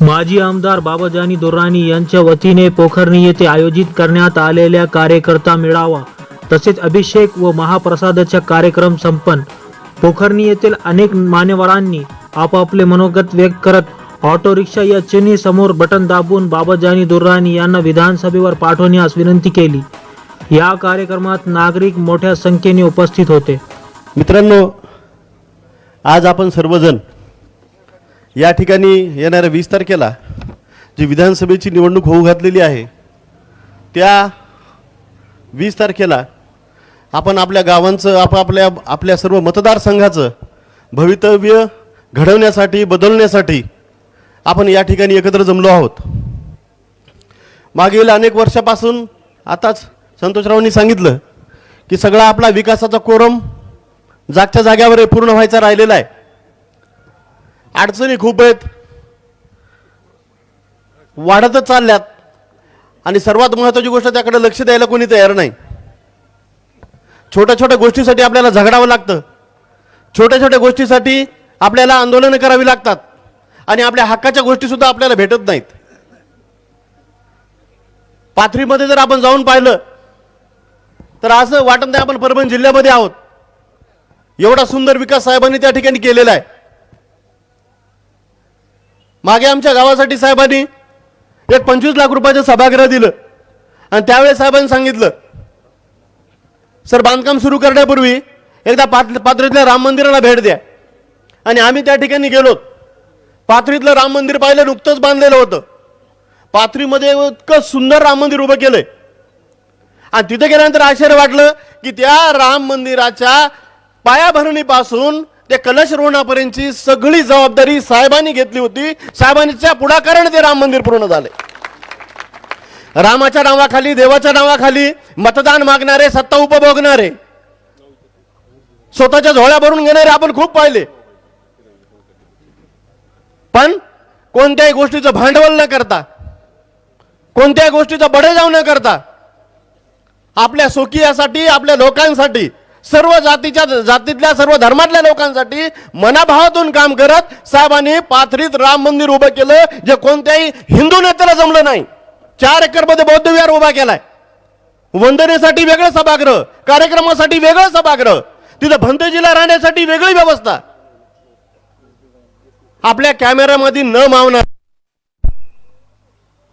माजी आमदार बाबाजानी दुर्राणी यांच्या वतीने पोखर्णी येथे आयोजित करण्यात आलेल्या कार्यकर्ता मेळावा तसेच अभिषेक व महाप्रसादाचा कार्यक्रम संपन्न. पोखर्णी येथील अनेक मान्यवरांनी आपापले मनोगत व्यक्त करत ऑटो रिक्षा या चिन्ही समोर बटन दाबून बाबाजानी दुर्राणी यांना विधानसभेवर पाठवण्यास विनंती केली. या कार्यक्रमात नागरिक मोठ्या संख्येने उपस्थित होते. मित्रांनो आज आपण सर्वजण या ठिकाणी येणाऱ्या वीस तारखेला जी विधानसभेची निवडणूक होऊ घातलेली आहे त्या वीस तारखेला आपण आपल्या गावांचं आपापल्या आपल्या सर्व मतदारसंघाचं भवितव्य घडवण्यासाठी बदलण्यासाठी आपण या ठिकाणी एकत्र जमलो आहोत. मागील अनेक वर्षापासून आताच संतोषरावांनी सांगितलं की सगळा आपला विकासाचा कोरम जागच्या जाग्यावर पूर्ण व्हायचा राहिलेला आहे. अडचणी खूप आहेत. वाढतच चालल्यात. आणि सर्वात महत्त्वाची गोष्ट त्याकडे लक्ष द्यायला कोणी तयार नाही. छोट्या छोट्या गोष्टीसाठी आपल्याला झगडावं लागतं. छोट्या छोट्या गोष्टीसाठी आपल्याला आंदोलनं करावी लागतात. आणि आपल्या हक्काच्या गोष्टीसुद्धा आपल्याला भेटत नाहीत. पाथरीमध्ये जर आपण जाऊन पाहिलं तर असं वाटत नाही आपण परभणी जिल्ह्यामध्ये आहोत. एवढा सुंदर विकास साहेबांनी त्या ठिकाणी केलेला आहे. मागे आमच्या गावासाठी साहेबांनी एक पंचवीस लाख रुपयाचं सभागृह दिलं. आणि त्यावेळेस साहेबांनी सांगितलं सर बांधकाम सुरू करण्यापूर्वी एकदा पात पाथरीतल्या राम मंदिराला भेट द्या. आणि आम्ही त्या ठिकाणी गेलो. पाथरीतलं राम मंदिर पाहिलं नुकतंच बांधलेलं होतं. पाथरीमध्ये इतकं सुंदर राम मंदिर उभं केलंय. आणि तिथे गेल्यानंतर आश्चर्य वाटलं की त्या राम मंदिराच्या पायाभरणीपासून ते कलशरोणापर्यंतची सगळी जबाबदारी साहेबांनी घेतली होती. साहेबांच्या पुढाकाराने ते राम मंदिर पूर्ण झाले. रामाच्या नावाखाली देवाच्या नावाखाली मतदान मागणारे सत्ता उपभोगणारे स्वतःच्या झोळ्या भरून घेणारे आपण खूप पाहिले. पण कोणत्याही गोष्टीचं भांडवल न करता कोणत्याही गोष्टीचा बडेजाव न करता आपल्या सुखियासाठी आपल्या लोकांसाठी सर्व जातीच्या जातीतल्या सर्व धर्मातल्या लोकांसाठी मनाभावातून काम करत साहेबांनी पाथरीत राम मंदिर उभं केलं जे कोणत्याही हिंदू नेत्याला जमलं नाही. चार एकरमध्ये बौद्ध विहार उभा केलाय. वंदनेसाठी वेगळं सभागृह कार्यक्रमासाठी वेगळं सभागृह तिथं भंतेजीला राहण्यासाठी वेगळी व्यवस्था. आपल्या कॅमेऱ्यामध्ये न मावणार.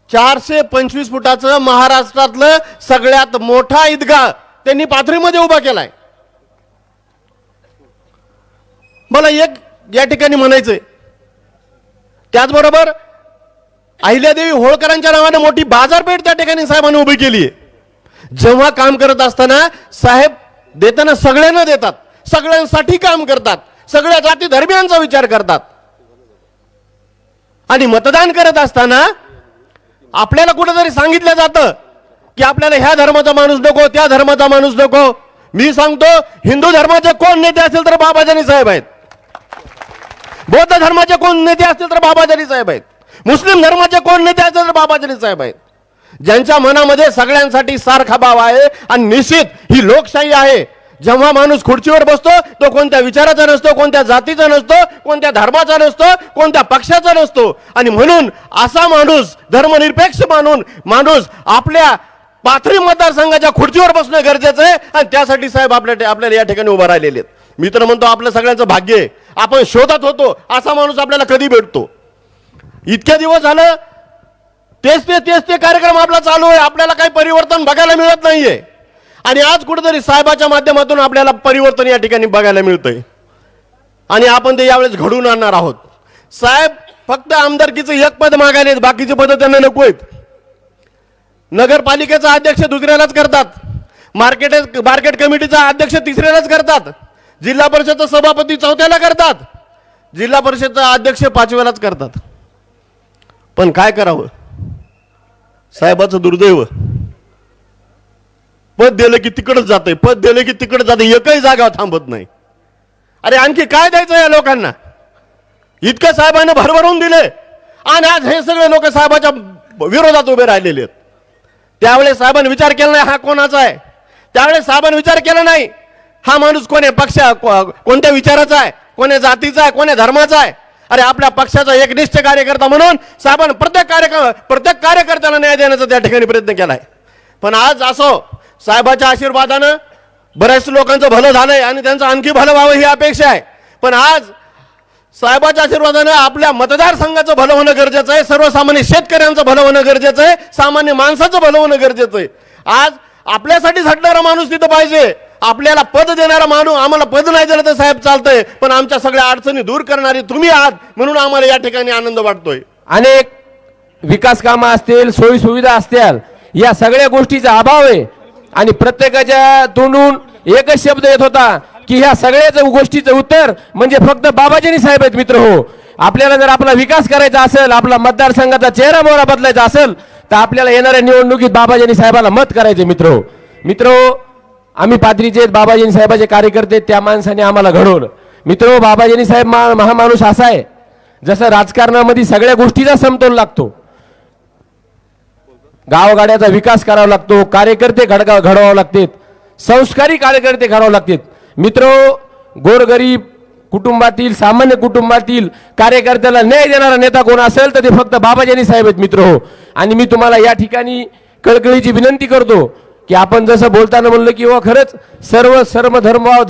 चारशे पंचवीस फुटाचं महाराष्ट्रातलं सगळ्यात मोठा ईदगाह त्यांनी पाथरीमध्ये उभा केलाय. मला एक या ठिकाणी म्हणायचंय. त्याचबरोबर अहिल्यादेवी होळकरांच्या नावाने मोठी बाजारपेठ त्या ठिकाणी साहेबांनी उभी केली आहे. जेव्हा काम करत असताना साहेब देताना सगळ्यांना देतात सगळ्यांसाठी काम करतात सगळ्या जाती धर्मियांचा विचार करतात. आणि मतदान करत असताना आपल्याला कुठेतरी सांगितलं जातं की आपल्याला ह्या धर्माचा माणूस नको त्या धर्माचा माणूस नको. मी सांगतो हिंदू धर्माचे कोण नेते असेल तर बाबाजानी साहेब आहेत. बौद्ध धर्माचे कोण नेते असतील तर बाबाजारी साहेब आहेत. मुस्लिम धर्माचे कोण नेते असतील तर बाबाजारी साहेब आहेत. ज्यांच्या मनामध्ये सगळ्यांसाठी सारखा भाव आहे आणि निश्चित ही लोकशाही आहे. जेव्हा माणूस खुर्चीवर बसतो तो कोणत्या विचाराचा नसतो कोणत्या जातीचा नसतो कोणत्या धर्माचा नसतो कोणत्या पक्षाचा नसतो. आणि म्हणून असा माणूस धर्मनिरपेक्ष मानून माणूस आपल्या पाथरी मतदारसंघाच्या खुर्चीवर बसणं गरजेचं आहे. आणि त्यासाठी साहेब आपल्या आपल्याला या ठिकाणी उभा राहिलेले आहेत. मी तर म्हणतो आपल्या सगळ्यांचं भाग्य आहे. आपण शोधत होतो असा माणूस आपल्याला कधी भेटतो? इतक्या दिवस झालं तेच ते तेच ते कार्यक्रम आपला चालू आहे आपल्याला काही परिवर्तन बघायला मिळत नाहीये. आणि आज कुठेतरी साहेबाच्या माध्यमातून आपल्याला परिवर्तन या ठिकाणी बघायला मिळतंय. आणि आपण ते यावेळेस घडवून आणणार आहोत. साहेब फक्त आमदारकीचं एक पद मागायलेत बाकीचे पद त्यांना नको आहेत. नगरपालिकेचा अध्यक्ष दुसऱ्यालाच करतात. मार्केट मार्केट कमिटीचा अध्यक्ष तिसऱ्यालाच करतात. जिल्हा परिषदचा सभापती चौथ्याला करतात. जिल्हा परिषदचा अध्यक्ष पाचव्यालाच करतात. पण काय करावं? साहेबाचं दुर्दैव. पद दिलं की तिकडच जातंय पद दिलं की तिकडच जाते एकही जागा थांबत नाही. अरे आणखी काय द्यायचं या लोकांना? इतकं साहेबांना भरभरून दिले. आणि आज हे सगळे लोक साहेबाच्या विरोधात उभे राहिलेले आहेत. त्यावेळेस साहेबांनी विचार केला नाही हा कोणाचा आहे? त्यावेळेस साहेबांनी विचार केला नाही. हा माणूस कोण्या पक्षा कोणत्या विचाराचा आहे? कोण्या जातीचा आहे? कोण्या धर्माचा आहे? अरे आपल्या पक्षाचा एकनिष्ठ कार्यकर्ता म्हणून साहेबांनी प्रत्येक कार्यक्रम प्रत्येक कार्यकर्त्याला न्याय देण्याचा त्या ठिकाणी प्रयत्न केलाय. पण आज असो साहेबाच्या आशीर्वादानं बऱ्याच लोकांचं भलं झालंय आणि त्यांचं आणखी भलं व्हावं ही अपेक्षा आहे. पण आज साहेबाच्या आशीर्वादानं आपल्या मतदारसंघाचं भलं होणं गरजेचं आहे सर्वसामान्य शेतकऱ्यांचं भलं होणं गरजेचं आहे सामान्य माणसाचं भलं होणं गरजेचं आहे. आज आपल्यासाठी झटणारा माणूस तिथं पाहिजे. आपल्याला पद देणारा माणूस आम्हाला पद नाही दिलं तर साहेब चालतंय पण आमच्या सगळ्या अडचणी दूर करणारी तुम्ही आहात म्हणून आम्हाला या ठिकाणी आनंद वाटतोय. अनेक विकास कामं असतील सोयी सुविधा असतील या सगळ्या गोष्टीचा अभाव आहे. आणि प्रत्येकाच्या तोंडून एकच शब्द येत होता की ह्या सगळ्याच गोष्टीचं उत्तर म्हणजे फक्त बाबाजीनी साहेब आहेत मित्र हो. आपल्याला जर आपला विकास करायचा असेल आपला मतदारसंघाचा चेहरा मोहरा बदलायचा असेल तर आपल्याला येणाऱ्या निवडणुकीत बाबाजीनी साहेबाला मत करायचे मित्र हो. मित्र हो, आम्ही पादरीचे आहेत, बाबाजीनी साहेबाचे कार्यकर्ते आहेत, त्या माणसाने आम्हाला घडवलं. मित्र बाबाजीनी साहेब मा- महामाणूस असा आहे जसं राजकारणामध्ये सगळ्या गोष्टीचा समतोल लागतो. गावगाड्याचा विकास करावा लागतो कार्यकर्ते घडगा घडवावे लागतात संस्कारी कार्यकर्ते घडावे लागतात. मित्र गोरगरीब कुटुंबातील सामान्य कुटुंबातील कार्यकर्त्याला न्याय देणारा नेता कोण असेल तर ते फक्त बाबाजानी साहेब आहेत मित्र. हो आणि मी तुम्हाला या ठिकाणी कळकळीची विनंती करतो की आपण जसं बोलताना म्हणलं की व खरंच सर्व सर्व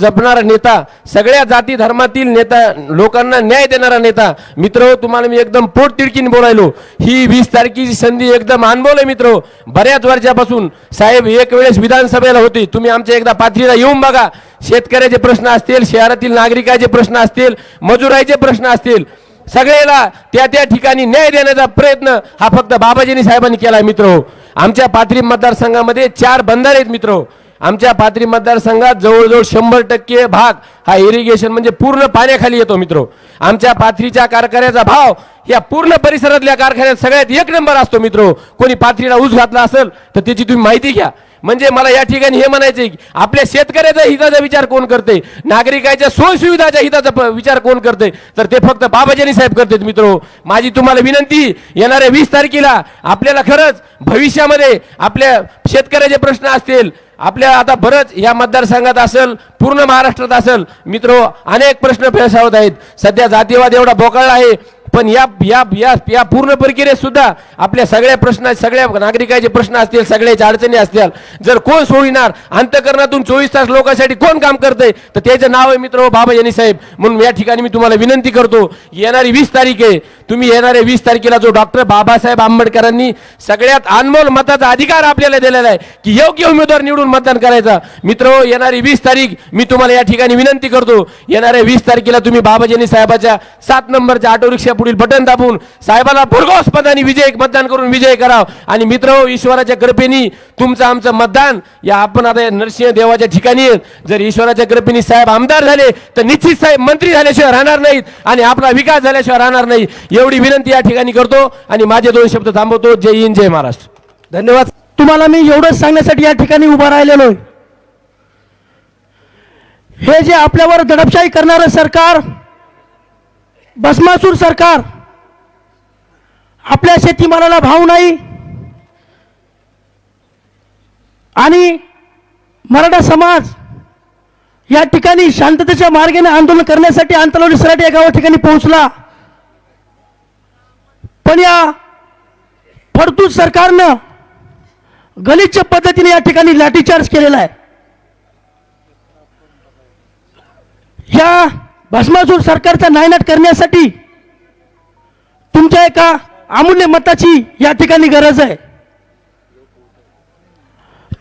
जपणारा नेता सगळ्या जाती धर्मातील नेता लोकांना न्याय देणारा नेता मित्र हो, तुम्हाला मी एकदम पोट तिडकीने बोलायलो. ही वीस तारखेची संधी एकदम अनुभवलं मित्र मित्र. बऱ्याच वर्षापासून साहेब एक वेळेस विधानसभेला होते. तुम्ही आमच्या एकदा पाथरीला येऊन बघा. शेतकऱ्याचे प्रश्न असतील शहरातील नागरिकाचे प्रश्न असतील मजुराईचे प्रश्न असतील सगळ्याला त्या त्या ठिकाणी न्याय देण्याचा प्रयत्न हा फक्त बाबाजीनी साहेबांनी केला मित्र. आमच्या पाथरी मतदारसंघामध्ये चार बंधारे आहेत मित्र. आमच्या पाथरी मतदारसंघात जवळजवळ शंभर टक्के भाग हा इरिगेशन म्हणजे पूर्ण पाण्याखाली येतो मित्र. आमच्या पाथरीच्या कारखान्याचा भाव या पूर्ण परिसरातल्या कारखान्यात सगळ्यात एक नंबर असतो मित्र. कोणी पाथरीला ऊस घातला असेल तर त्याची तुम्ही माहिती घ्या. म्हणजे मला या ठिकाणी हे म्हणायचे आपल्या शेतकऱ्याचा हिताचा विचार कोण करते नागरिकाच्या सोयसुविधाच्या हिताचा प- विचार कोण करते तर ते फक्त बाबाजानी साहेब करतात मित्र. माझी तुम्हाला विनंती येणाऱ्या वीस तारखेला आपल्याला खरंच भविष्यामध्ये आपल्या शेतकऱ्याचे प्रश्न असतील आपल्या आता बरंच या मतदारसंघात असेल पूर्ण महाराष्ट्रात असेल मित्र अनेक प्रश्न फेसावत आहेत. सध्या जातीवाद एवढा बोकाळला आहे पण या या या या पूर्ण प्रक्रियेत सुद्धा आपल्या सगळ्या प्रश्न सगळ्या नागरिकाचे प्रश्न असतील सगळ्याच्या अडचणी असतील. जर कोण सोडणार अंतकरणातून चोवीस तास लोकांसाठी कोण काम करतंय तर त्याचं नाव आहे मित्र हो बाबा यांनी साहेब. म्हणून या ठिकाणी मी तुम्हाला विनंती करतो येणारी वीस तारीख आहे तुम्ही येणाऱ्या वीस तारखेला जो डॉक्टर बाबासाहेब आंबेडकरांनी सगळ्यात अनमोल मताचा अधिकार आपल्याला दिलेला आहे की योग्य उमेदवार निवडून मतदान करायचा. मित्र येणारी वीस तारीख मी तुम्हाला या ठिकाणी विनंती करतो. येणाऱ्या वीस तारखेला तुम्ही बाबाजीनी साहेबाच्या सात नंबरच्या ऑटो रिक्षा पुढील बटन दाबून साहेबाला भरघोस पदाने विजय मतदान करून विजय कराव. आणि मित्र ईश्वराच्या कृपेनी तुमचं आमचं मतदान या आपण आता नरसिंह देवाच्या ठिकाणी आहेत. जर ईश्वराच्या कृपेनी साहेब आमदार झाले तर निश्चित साहेब मंत्री झाल्याशिवाय राहणार नाहीत आणि आपला विकास झाल्याशिवाय राहणार नाही. एवढी विनंती या ठिकाणी करतो आणि माझे दोन शब्द थांबवतो. जय हिंद जय महाराष्ट्र. धन्यवाद. तुम्हाला मी एवढंच सांगण्यासाठी या ठिकाणी उभा राहिलेलो आहे. हे जे आपल्यावर दडपशाही करणारं सरकार भस्मासूर सरकार आपल्या शेतीमालाला भाव नाही आणि मराठा समाज या ठिकाणी शांततेच्या मार्गाने आंदोलन करण्यासाठी आंतरवली सराटी या गावा ठिकाणी पोहोचला. पण या फडतूत सरकारनं गलिच्छ पद्धतीने या ठिकाणी लाठीचार्ज केलेला आहे. या भस्मासूर सरकारचा नायनाट करण्यासाठी तुमच्या एका अमूल्य मताची या ठिकाणी गरज आहे.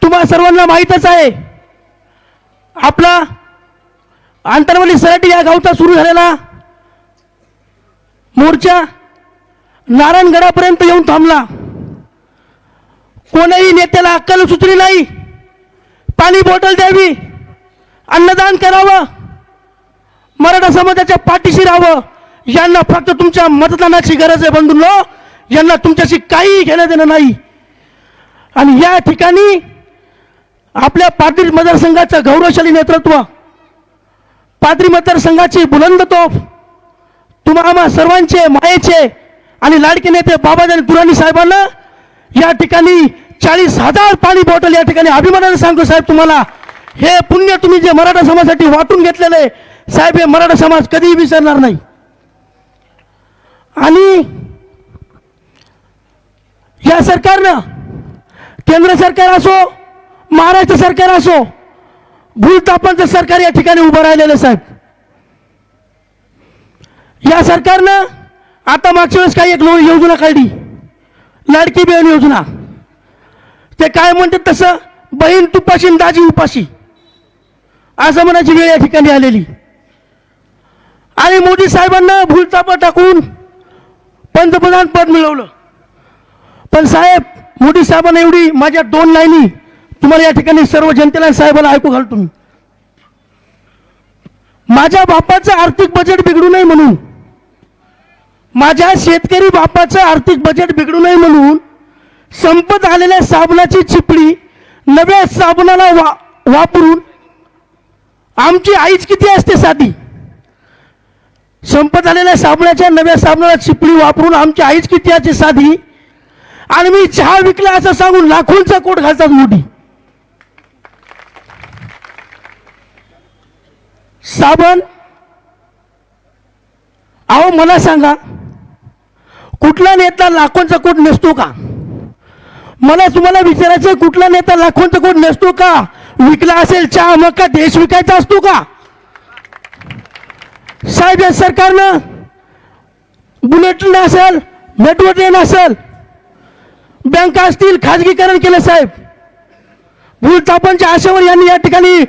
तुम्हा सर्वांना माहीतच आहे आपला आंतरवली सराटी या गावचा सुरू झालेला मोर्चा नारायणगडापर्यंत येऊन थांबला. कोणाही नेत्याला अक्कल सुचली नाही. पाणी बॉटल द्यावी अन्नदान करावं मराठा समाजाच्या पाठीशी राहावं यांना फक्त तुमच्या मतदानाची गरज आहे बंधूंनो यांना तुमच्याशी काही घेणं देणं नाही. आणि या ठिकाणी आपल्या पाद्री मतदारसंघाचं गौरवशाली नेतृत्व पाद्री मतदारसंघाची बुलंद तोफ तुम्हा आम्हा सर्वांचे मायेचे आणि लाडके नेते बाबाजी दुराणी साहेबांना या ठिकाणी चाळीस हजार पाणी बॉटल या ठिकाणी अभिमानाने सांगतो साहेब तुम्हाला. हे पुण्य तुम्ही जे मराठा समाजासाठी वाटून घेतलेलं आहे साहेब हे मराठा समाज कधीही विसरणार नाही. आणि या सरकारनं केंद्र सरकार असो महाराष्ट्र सरकार असो भूलतापांचं सरकार या ठिकाणी उभं राहिलेलं साहेब. या सरकारनं आता मागच्या वेळेस काही एक लो- योजना काढली. लाडकी बहीण योजना. ते काय म्हणतात तसं? बहीण तुपाशी दाजी उपाशी. असं म्हणायची वेळ या ठिकाणी आलेली. आणि मोदी साहेबांना भूलतापा टाकून पंतप्रधान पद मिळवलं. पण साहेब मोदी साहेबांना एवढी माझ्या दोन लाईनी तुम्हाला या ठिकाणी सर्व जनतेला साहेबांना ऐकू घालतो मी. माझ्या बापाचं आर्थिक बजेट बिघडू नये म्हणून माझ्या शेतकरी बापाचं आर्थिक बजेट बिघडू नये म्हणून संपत आलेल्या साबणाची चिपडी नव्या साबणाला वा वापरून आमची आईच किती असते साधी? संपत आलेल्या साबणाच्या नव्या साबणाला चिपडी वापरून आमची आईच किती असते साधी? आणि मी चहा विकला असं सांगून लाखोंचा कोट घालतात मोठी साबण? अहो मला सांगा कुठला नेता लाखोंचा कोट नसतो का? मला तुम्हाला विचारायचं कुठला नेता लाखोंचा कोट नसतो का? विकला असेल चहा मग का देश विकायचा असतो का? साहेब या सरकारनं बुलेट ट्रेन असेल मेट्रो ट्रेन असेल बँका असतील खाजगीकरण केलं साहेब. भूलतापांच्या आशेवर यांनी या ठिकाणी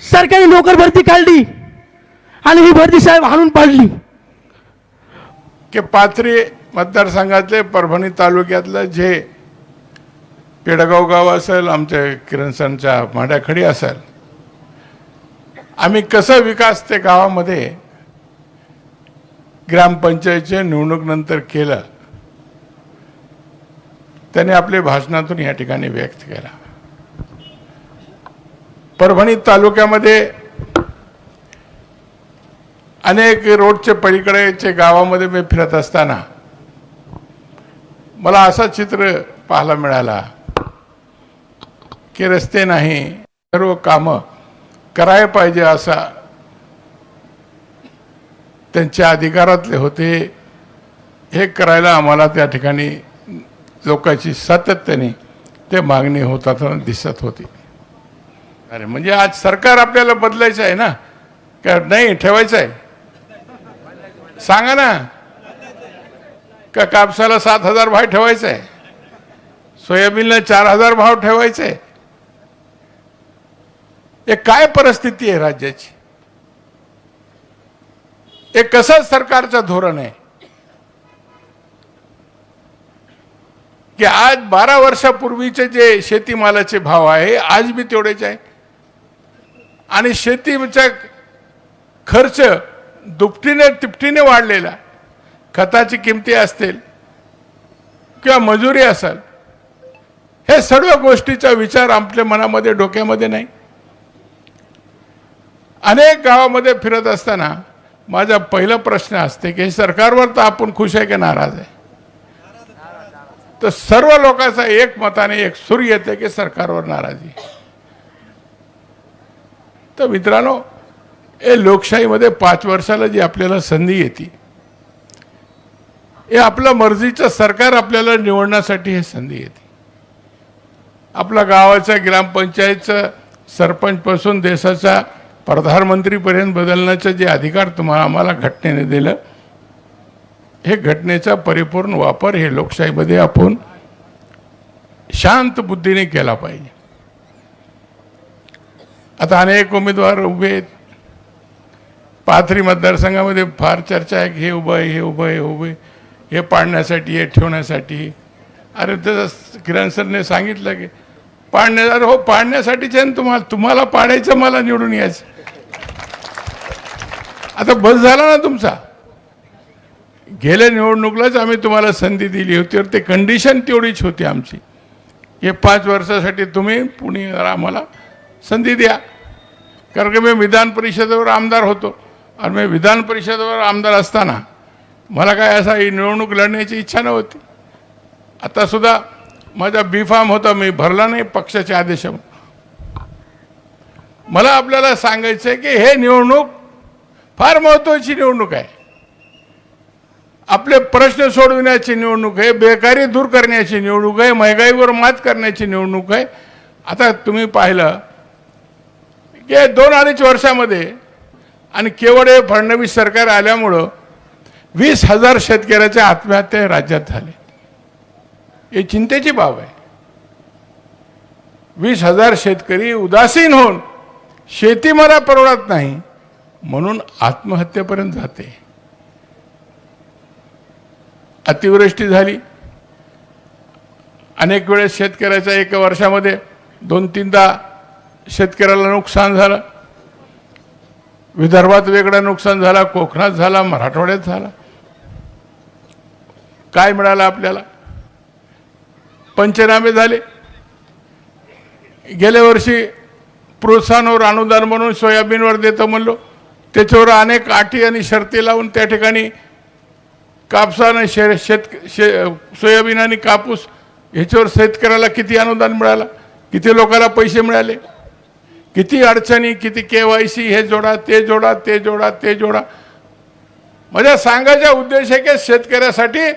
सरकारी नोकर भरती काढली आणि ही भरती साहेब हाणून पाडली. की पाथरी मतदारसंघातले परभणी तालुक्यातलं जे पेडगाव गाव असेल आमच्या किरणसनच्या माड्याखडी असेल आम्ही कसं विकास ते गावामध्ये ग्रामपंचायतच्या निवडणूक केलं त्याने आपल्या भाषणातून या ठिकाणी व्यक्त केला. परभणी तालुक्यामध्ये अनेक रोडचे पलीकडेचे गावामध्ये मी फिरत असताना मला असं चित्र पाहायला मिळाला. की रस्ते नाही सर्व कामं करायला पाहिजे असा त्यांच्या अधिकारातले होते. हे करायला आम्हाला त्या ठिकाणी लोकांची सातत्याने ते मागणी होताना दिसत होती. अरे म्हणजे आज सरकार आपल्याला बदलायचं आहे ना? का नाही ठेवायचं आहे? सांगा ना. का कापसाला सात हजार भाव ठेवायचा? आहे सोयाबीनला चार हजार भाव ठेवायचे? आहे हे काय परिस्थिती आहे राज्याची? हे कसं सरकारचं धोरण आहे? की आज बारा वर्षापूर्वीचे जे शेतीमालाचे भाव आहे आज बी तेवढेच आहे. आणि शेतीचा खर्च दुपटीने तिपटीने वाढलेला. आहे. खताची किमती असतील किंवा मजुरी असेल हे सर्व गोष्टीचा विचार आपल्या मनामध्ये डोक्यामध्ये नाही. अनेक गावामध्ये फिरत असताना माझा पहिला प्रश्न असते की हे सरकारवर तर आपण खुश आहे की नाराज आहे? तर सर्व लोकांचा एक मताने एक सूर येते की सरकारवर नाराजी तर मित्रांनो हे लोकशाहीमध्ये पाच वर्षाला जी आपल्याला संधी येते हे आपलं मर्जीचं सरकार आपल्याला निवडण्यासाठी हे संधी येते. आपल्या गावाचा ग्रामपंचायतचं सरपंचपासून देशाचा प्रधानमंत्रीपर्यंत बदलण्याचा जे अधिकार तुम्हाला आम्हाला घटनेने दिलं हे घटनेचा परिपूर्ण वापर हे लोकशाहीमध्ये आपण शांत बुद्धीने केला पाहिजे. आता अनेक उमेदवार उभे आहेत. पाथरी मतदारसंघामध्ये फार चर्चा आहे की हे उभं आहे हे उभं आहे हे उभं आहे. हे पाडण्यासाठी हे ठेवण्यासाठी. अरे तसं किरण सरने सांगितलं की पाडण्या अरे हो पाडण्यासाठीच आहे ना तुम्हाला तुम्हाला पाडायचं मला निवडून यायचं. आता बस झाला ना तुमचा. गेल्या निवडणुकीलाच आम्ही तुम्हाला संधी दिली होती तर ते कंडिशन तेवढीच होती आमची. हे पाच वर्षासाठी तुम्ही पुणे आम्हाला संधी द्या. कारण की मी विधान परिषदेवर आमदार होतो. आणि मी विधान परिषदेवर आमदार असताना मला काय असा ही निवडणूक लढण्याची इच्छा नव्हती. आता सुद्धा माझा बी फार्म होता मी भरला नाही पक्षाच्या आदेशामुळे मला आपल्याला सांगायचं आहे की हे निवडणूक फार महत्त्वाची निवडणूक आहे. आपले प्रश्न सोडविण्याची निवडणूक आहे बेकारी दूर करण्याची निवडणूक आहे महागाईवर मात करण्याची निवडणूक आहे. आता तुम्ही पाहिलं की दोन अडीच वर्षामध्ये आणि केवळ हे फडणवीस सरकार आल्यामुळं वीस हजार शेतकऱ्याच्या आत्महत्या राज्यात झाले. ही चिंतेची बाब आहे. वीस हजार शेतकरी उदासीन होऊन शेती मला परवडत नाही म्हणून आत्महत्येपर्यंत जाते. अतिवृष्टी झाली. अनेक वेळेस शेतकऱ्याच्या एका वर्षामध्ये दोन तीनदा शेतकऱ्याला नुकसान झालं. विदर्भात वेगळं नुकसान झाला कोकणात झाला मराठवाड्यात झाला. काय मिळालं आपल्याला? पंचनामे झाले. गेल्या वर्षी प्रोत्साहनवर अनुदान म्हणून सोयाबीनवर देतो म्हणलो. त्याच्यावर अनेक अटी आणि शर्ती लावून त्या ठिकाणी कापसानं शे शेत शे सोयाबीन आणि कापूस ह्याच्यावर शेतकऱ्याला किती अनुदान मिळालं? किती लोकांना पैसे मिळाले? किती अडचणी किती के वाय सी हे जोडा ते जोडा ते जोडा ते जोडा. माझ्या सांगायचा उद्देश आहे की शेतकऱ्यासाठी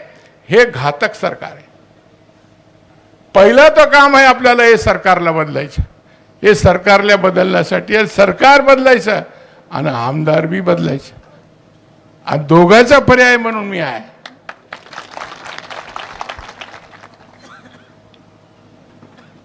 हे घातक सरकार आहे. पहिलं तर काम आहे आपल्याला हे सरकारला बदलायचं. हे सरकारला बदलण्यासाठी सरकार बदलायचं आणि आमदार बी बदलायचं. आणि दोघांचा पर्याय म्हणून मी आहे.